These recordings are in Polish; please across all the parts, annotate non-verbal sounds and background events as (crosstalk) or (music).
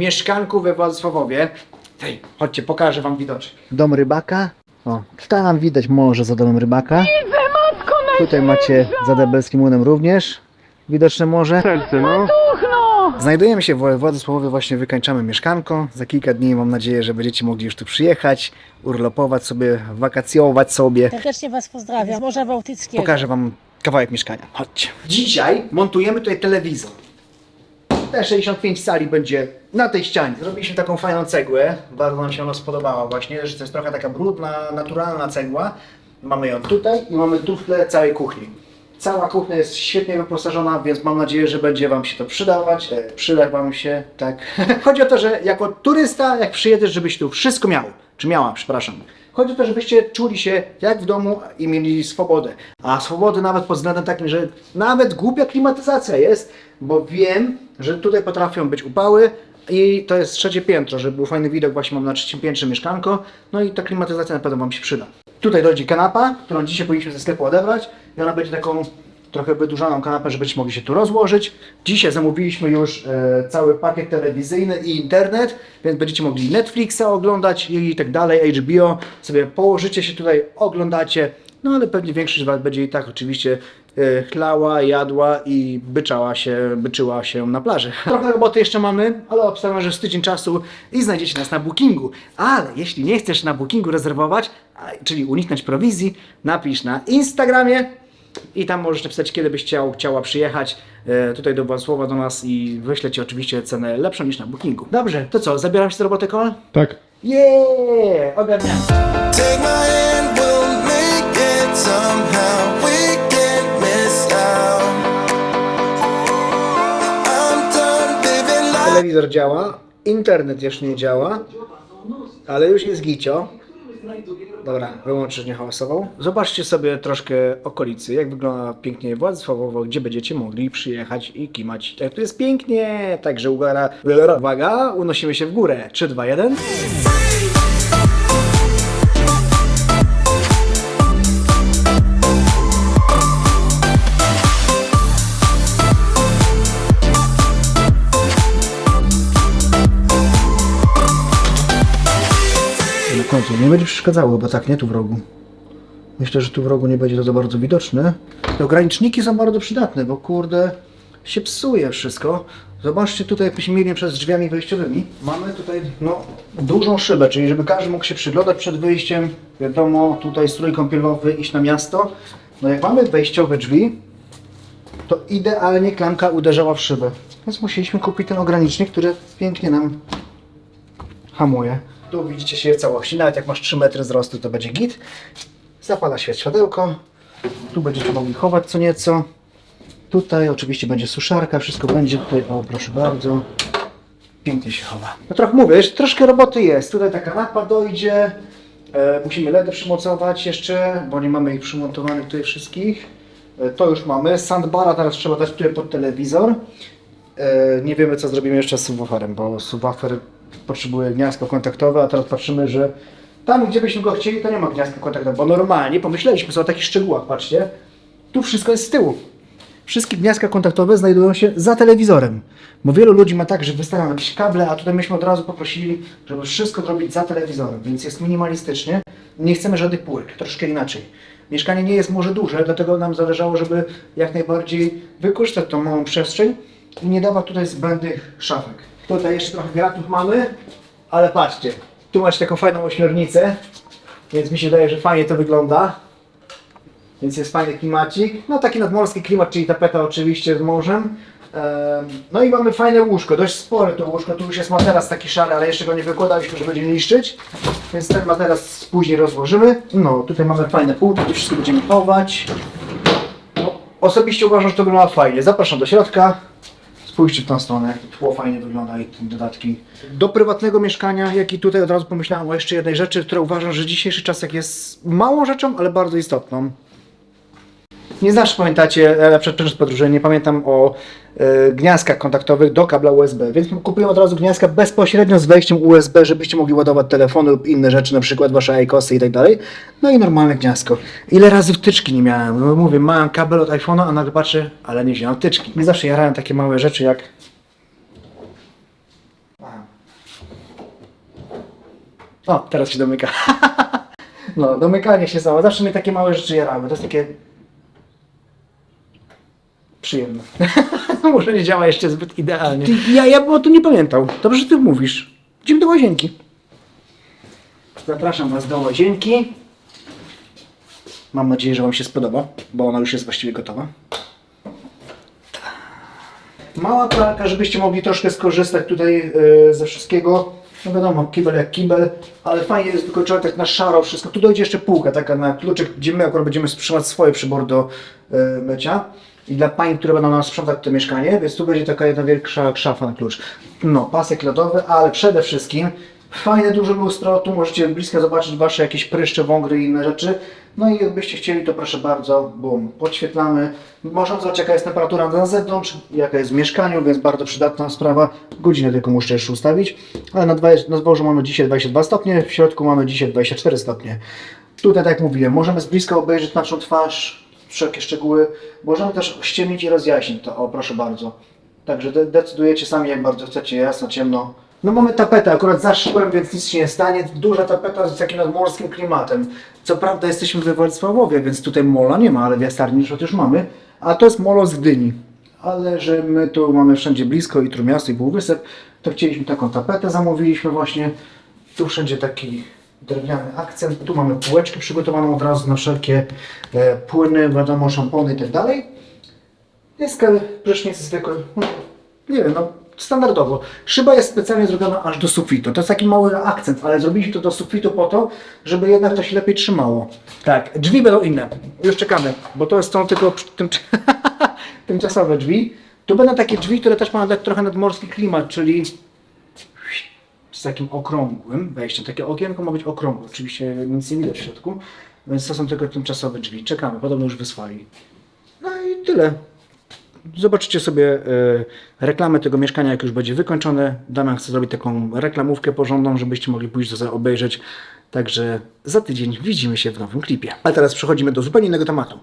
mieszkanku we Władysławowie. Hej, chodźcie, pokażę wam widoczek. Dom rybaka. O, tam widać morze za domem rybaka. Tutaj macie za Debelskim Młynem również widoczne morze. Serce, no. Znajdujemy się w Władysławowie, właśnie wykańczamy mieszkanko. Za kilka dni mam nadzieję, że będziecie mogli już tu przyjechać, urlopować sobie, wakacjować sobie. Serdecznie Was pozdrawiam z Morza Bałtyckiego. Pokażę Wam kawałek mieszkania. Chodźcie. Dzisiaj montujemy tutaj telewizor. T65 cali będzie na tej ścianie. Zrobiliśmy taką fajną cegłę. Bardzo nam się ona spodobała właśnie, że to jest trochę taka brudna, naturalna cegła. Mamy ją tutaj i mamy tu w tle całej kuchni. Cała kuchnia jest świetnie wyposażona, więc mam nadzieję, że będzie Wam się to przydawać. E, Przyda Wam się, tak. (laughs) Chodzi o to, że jako turysta, jak przyjedziesz, żebyś tu wszystko miał. Czy miała, przepraszam. Chodzi o to, żebyście czuli się jak w domu i mieli swobodę. A swobody nawet pod względem takim, że nawet głupia klimatyzacja jest, bo wiem, że tutaj potrafią być upały i to jest trzecie piętro, żeby był fajny widok, właśnie mam na trzecim piętrze mieszkanko, no i ta klimatyzacja na pewno Wam się przyda. Tutaj dojdzie kanapa, którą dzisiaj powinniśmy ze sklepu odebrać i ona będzie taką trochę wydłużaną kanapę, żebyście mogli się tu rozłożyć. Dzisiaj zamówiliśmy już e, cały pakiet telewizyjny i internet, więc będziecie mogli Netflixa oglądać i tak dalej, HBO. Sobie położycie się tutaj, oglądacie, no ale pewnie większość z Was będzie i tak oczywiście e, chlała, jadła i byczała się, byczyła się na plaży. (laughs) Trochę roboty jeszcze mamy, ale obstawiam, że z tydzień czasu i znajdziecie nas na bookingu. Ale jeśli nie chcesz na bookingu rezerwować, czyli uniknąć prowizji, napisz na Instagramie i tam możesz napisać, kiedy byś chciał, chciała przyjechać e, tutaj do Władysława do nas i wyślę Ci oczywiście cenę lepszą niż na bookingu. Dobrze, to co, zabieram się z roboty, Kol? Tak. Yeah! Ogarniam. Take my hand, we'll make it somehow. We can't miss out. I'm done living life. Telewizor działa, internet jeszcze nie działa, ale już jest gicio. Dobra, wyłączyć nie. Zobaczcie sobie troszkę okolicy, jak wygląda pięknie Władysławowo, gdzie będziecie mogli przyjechać i kimać. Tak, tu jest pięknie, także uwaga, uwaga, unosimy się w górę. 3, 2, 1. końcu nie będzie przeszkadzało, bo tak nie tu w rogu. Myślę, że tu w rogu nie będzie to za bardzo widoczne. Te ograniczniki są bardzo przydatne, bo kurde się psuje wszystko. Zobaczcie tutaj, jakbyśmy mieli przed drzwiami wejściowymi. Mamy tutaj no, dużą szybę, czyli żeby każdy mógł się przyglądać przed wyjściem. Wiadomo, tutaj strój kąpielowy, iść na miasto. No jak mamy wejściowe drzwi, to idealnie klamka uderzała w szybę. Więc musieliśmy kupić ten ogranicznik, który pięknie nam hamuje. Tu widzicie się w całości, nawet jak masz 3 metry wzrostu, to będzie git. Zapala świat światełko. Tu będziecie mogli chować co nieco. Tutaj oczywiście będzie suszarka, wszystko będzie tutaj, o proszę bardzo. Pięknie się chowa. No trochę mówię, że troszkę roboty jest. Tutaj taka kanapa dojdzie. E, musimy LEDy przymocować jeszcze, bo nie mamy ich przymontowanych tutaj wszystkich. E, to już mamy. Sandbara teraz trzeba dać tutaj pod telewizor. E, nie wiemy co zrobimy jeszcze z subwooferem, bo subwoofer potrzebuje gniazdko kontaktowe, a teraz patrzymy, że tam gdzie byśmy go chcieli, to nie ma gniazdka kontaktowego, bo normalnie pomyśleliśmy sobie o takich szczegółach, patrzcie, tu wszystko jest z tyłu. Wszystkie gniazdka kontaktowe znajdują się za telewizorem, bo wielu ludzi ma tak, że wystawiają jakieś kable, a tutaj myśmy od razu poprosili, żeby wszystko zrobić za telewizorem, więc jest minimalistycznie. Nie chcemy żadnych półek, troszkę inaczej. Mieszkanie nie jest może duże, dlatego nam zależało, żeby jak najbardziej wykorzystać tą małą przestrzeń i nie dawać tutaj zbędnych szafek. Tutaj jeszcze trochę gratów mamy, ale patrzcie, tu macie taką fajną ośmiornicę, więc mi się wydaje, że fajnie to wygląda. Więc jest fajny klimacik. No taki nadmorski klimat, czyli tapeta oczywiście z morzem. Em, No i mamy fajne łóżko, dość spore to łóżko. Tu już jest materac taki szary, ale jeszcze go nie wykładaliśmy, żeby będzie niszczyć. Więc ten materac później rozłożymy. No, tutaj mamy fajne półki, tu wszystko będziemy chować. No, osobiście uważam, że to wygląda fajnie. Zapraszam do środka. Spójrzcie w tą stronę, jak to tło fajnie wygląda i te dodatki. Do prywatnego mieszkania, jak i tutaj od razu pomyślałem o jeszcze jednej rzeczy, która uważam, że dzisiejszy czas jak jest małą rzeczą, ale bardzo istotną. Nie zawsze pamiętacie, e, przed czas podróży, nie pamiętam o e, gniazdkach kontaktowych do kabla USB, więc kupiłem od razu gniazdka bezpośrednio z wejściem USB, żebyście mogli ładować telefony lub inne rzeczy, na przykład wasze iCosy i tak dalej. No i normalne gniazdko. Ile razy wtyczki nie miałem? No mówię, mam kabel od iPhone'a, a nagle patrzę, ale nie wziąłem wtyczki. Nie zawsze jarają takie małe rzeczy jak... O, teraz się domyka. (laughs) no, domykanie się samo. Zawsze mnie takie małe rzeczy jarały. To jest takie... Przyjemne. (laughs) Może nie działa jeszcze zbyt idealnie. ja, ja bym o tym nie pamiętał. Dobrze, że ty mówisz. Idziemy do łazienki. Zapraszam Was do łazienki. Mam nadzieję, że Wam się spodoba, bo ona już jest właściwie gotowa. Mała pralka, żebyście mogli troszkę skorzystać tutaj e, ze wszystkiego. No wiadomo, kibel jak kibel, ale fajnie jest wykończone tak na szaro wszystko. Tu dojdzie jeszcze półka taka na kluczyk, gdzie my akurat będziemy sprzedać swoje przybory do e, mycia. I dla pań, które będą nam sprzątać to mieszkanie, więc tu będzie taka jedna wielka szafa na klucz. No, pasek lodowy, ale przede wszystkim fajne duże lustro, tu możecie blisko zobaczyć wasze jakieś pryszcze, wągry i inne rzeczy. No i jakbyście chcieli, to proszę bardzo, bum, podświetlamy. Można zobaczyć jaka jest temperatura na zewnątrz, jaka jest w mieszkaniu, więc bardzo przydatna sprawa. Godzinę tylko muszę jeszcze ustawić, ale na, 20, na dworzu mamy dzisiaj 22 stopnie, w środku mamy dzisiaj 24 stopnie. Tutaj, tak jak mówiłem, możemy z bliska obejrzeć naszą twarz, wszelkie szczegóły. Możemy też ściemnić i rozjaśnić to, o proszę bardzo. Także de- decydujecie sami, jak bardzo chcecie, jasno, ciemno. No mamy tapetę, akurat za szkłem, więc nic się nie stanie. Duża tapeta z takim nadmorskim klimatem. Co prawda jesteśmy we Władysławowie, więc tutaj mola nie ma, ale w Jastarni już mamy. A to jest molo z Gdyni. Ale że my tu mamy wszędzie blisko i Trójmiasto i Półwysep, to chcieliśmy taką tapetę, zamówiliśmy właśnie. Tu wszędzie taki drewniany akcent. Tu mamy półeczkę przygotowaną od razu na wszelkie e, płyny, wiadomo, szampony i tak dalej. Jest ka- prysznic zwykły, no, nie wiem, no standardowo. Szyba jest specjalnie zrobiona aż do sufitu. To jest taki mały akcent, ale zrobiliśmy to do sufitu po to, żeby jednak to się lepiej trzymało. Tak, drzwi będą inne. Już czekamy, bo to są tylko tym, (laughs) tymczasowe drzwi. Tu będą takie drzwi, które też mają dać trochę nadmorski klimat, czyli z takim okrągłym wejściem. Takie okienko ma być okrągłe. Oczywiście nic nie widać w środku, więc to są tylko tymczasowe drzwi. Czekamy, podobno już wysłali. No i tyle. Zobaczycie sobie e, reklamę tego mieszkania, jak już będzie wykończone. Damian chce zrobić taką reklamówkę porządną, żebyście mogli pójść to obejrzeć. Także za tydzień widzimy się w nowym klipie. A teraz przechodzimy do zupełnie innego tematu.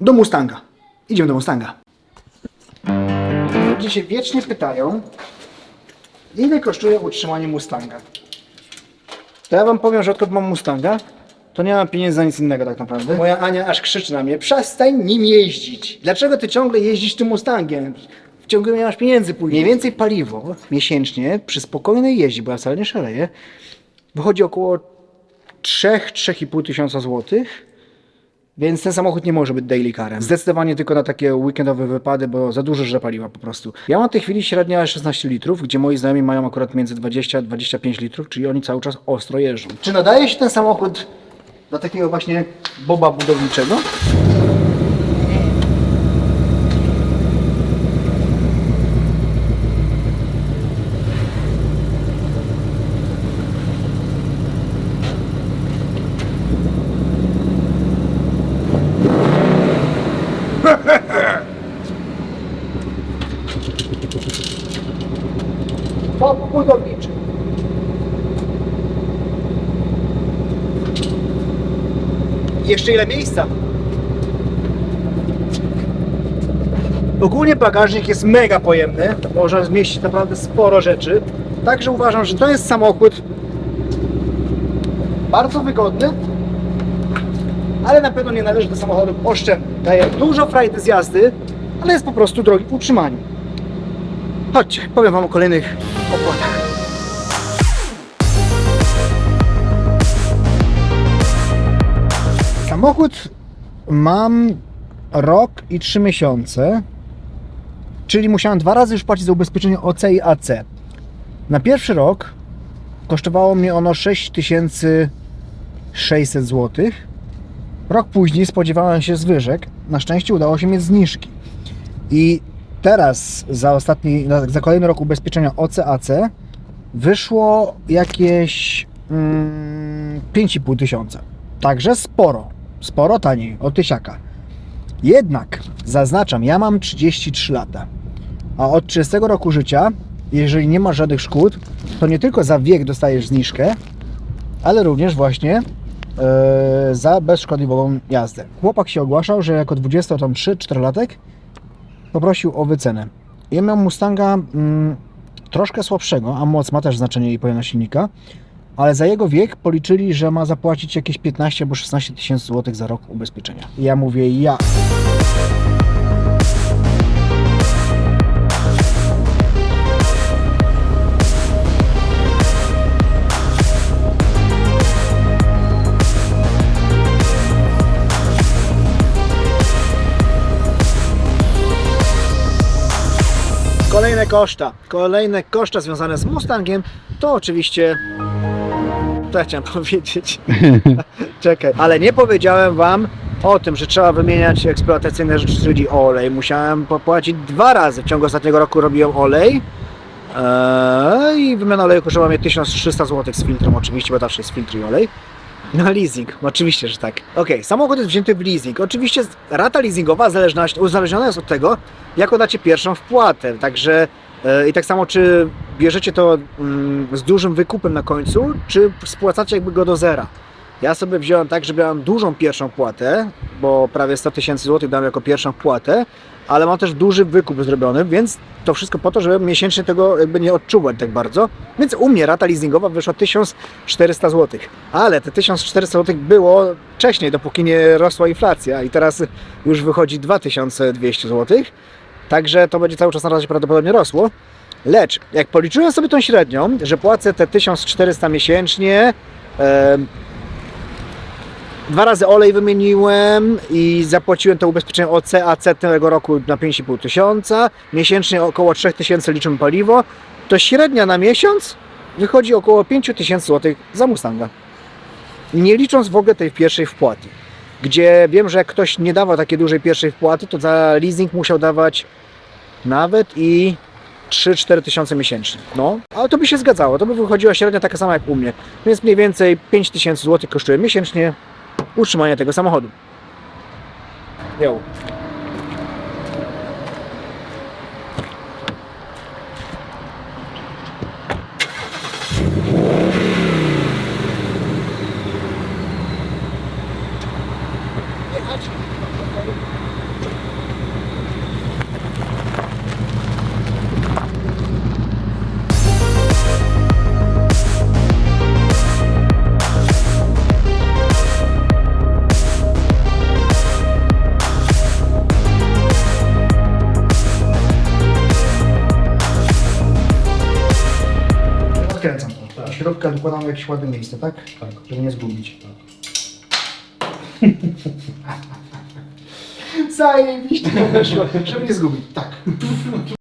Do Mustanga. Idziemy do Mustanga. Ludzie się wiecznie pytają, ile kosztuje utrzymanie Mustanga. To ja wam powiem, że odkąd mam Mustanga, to nie mam pieniędzy na nic innego tak naprawdę. Moja Ania aż krzyczy na mnie, przestań nim jeździć. Dlaczego ty ciągle jeździsz tym Mustangiem? W ciągu nie masz pieniędzy później. Mniej więcej paliwo miesięcznie przy spokojnej jeździe, bo ja wcale nie szaleję, wychodzi około 3-3,5 tysiąca złotych. Więc ten samochód nie może być daily carem. Zdecydowanie tylko na takie weekendowe wypady, bo za dużo żre paliwa po prostu. Ja mam w tej chwili średnia 16 litrów, gdzie moi znajomi mają akurat między 20 a 25 litrów, czyli oni cały czas ostro jeżdżą. Czy nadaje się ten samochód do takiego właśnie boba budowniczego? Bob budowniczy. Jeszcze ile miejsca? Ogólnie bagażnik jest mega pojemny. Można zmieścić naprawdę sporo rzeczy. Także uważam, że to jest samochód bardzo wygodny, ale na pewno nie należy do samochodów oszczędnych. Daje dużo frajdy z jazdy, ale jest po prostu drogi w utrzymaniu. Chodźcie, powiem Wam o kolejnych opłatach. Samochód mam rok i trzy miesiące, czyli musiałem dwa razy już płacić za ubezpieczenie OC i AC. Na pierwszy rok kosztowało mnie ono 6600 zł. Rok później spodziewałem się zwyżek. Na szczęście udało się mieć zniżki. I teraz za ostatni, za kolejny rok ubezpieczenia OCAC wyszło jakieś mm, 5,5 tysiąca. Także sporo, sporo taniej od tysiaka. Jednak zaznaczam, ja mam 33 lata, a od 30 roku życia, jeżeli nie ma żadnych szkód, to nie tylko za wiek dostajesz zniżkę, ale również właśnie e, za bezszkodliwą jazdę. Chłopak się ogłaszał, że jako 23-4 latek poprosił o wycenę. Ja miałem Mustanga mm, troszkę słabszego, a moc ma też znaczenie i pojemność silnika, ale za jego wiek policzyli, że ma zapłacić jakieś 15 albo 16 tysięcy złotych za rok ubezpieczenia. Ja mówię, ja. Kolejne koszta. Kolejne koszta związane z Mustangiem to oczywiście. To ja chciałem (laughs) powiedzieć. (laughs) Czekaj, ale nie powiedziałem Wam o tym, że trzeba wymieniać eksploatacyjne rzeczy, czyli olej. Musiałem popłacić dwa razy. W ciągu ostatniego roku robiłem olej. Eee, I wymiana oleju kosztowała mnie 1300 zł z filtrem, oczywiście, bo zawsze jest filtr i olej. Na leasing, oczywiście, że tak. Ok, samochód jest wzięty w leasing. Oczywiście rata leasingowa uzależniona jest od tego, jaką dacie pierwszą wpłatę. Także e, i tak samo, czy bierzecie to mm, z dużym wykupem na końcu, czy spłacacie jakby go do zera. Ja sobie wziąłem tak, że miałem dużą pierwszą płatę, bo prawie 100 tysięcy złotych dałem jako pierwszą płatę, ale mam też duży wykup zrobiony, więc to wszystko po to, żeby miesięcznie tego jakby nie odczuwać tak bardzo. Więc u mnie rata leasingowa wyszła 1400 zł. Ale te 1400 zł było wcześniej, dopóki nie rosła inflacja i teraz już wychodzi 2200 zł. Także to będzie cały czas na razie prawdopodobnie rosło. Lecz jak policzyłem sobie tą średnią, że płacę te 1400 miesięcznie, Dwa razy olej wymieniłem i zapłaciłem to ubezpieczenie OC, AC tego roku na 5,5 tysiąca. Miesięcznie około 3 tysięcy liczymy paliwo. To średnia na miesiąc wychodzi około 5 tysięcy złotych za Mustanga. Nie licząc w ogóle tej pierwszej wpłaty. Gdzie wiem, że jak ktoś nie dawał takiej dużej pierwszej wpłaty, to za leasing musiał dawać nawet i 3-4 tysiące miesięcznie. No, ale to by się zgadzało. To by wychodziła średnia taka sama jak u mnie. Więc mniej więcej 5 tysięcy złotych kosztuje miesięcznie utrzymanie tego samochodu. Jo. Środka dokładamy jakieś ładne miejsce, tak? Tak. Żeby nie zgubić. (laughs) Zajebiście to wyszło, żeby nie zgubić. Tak.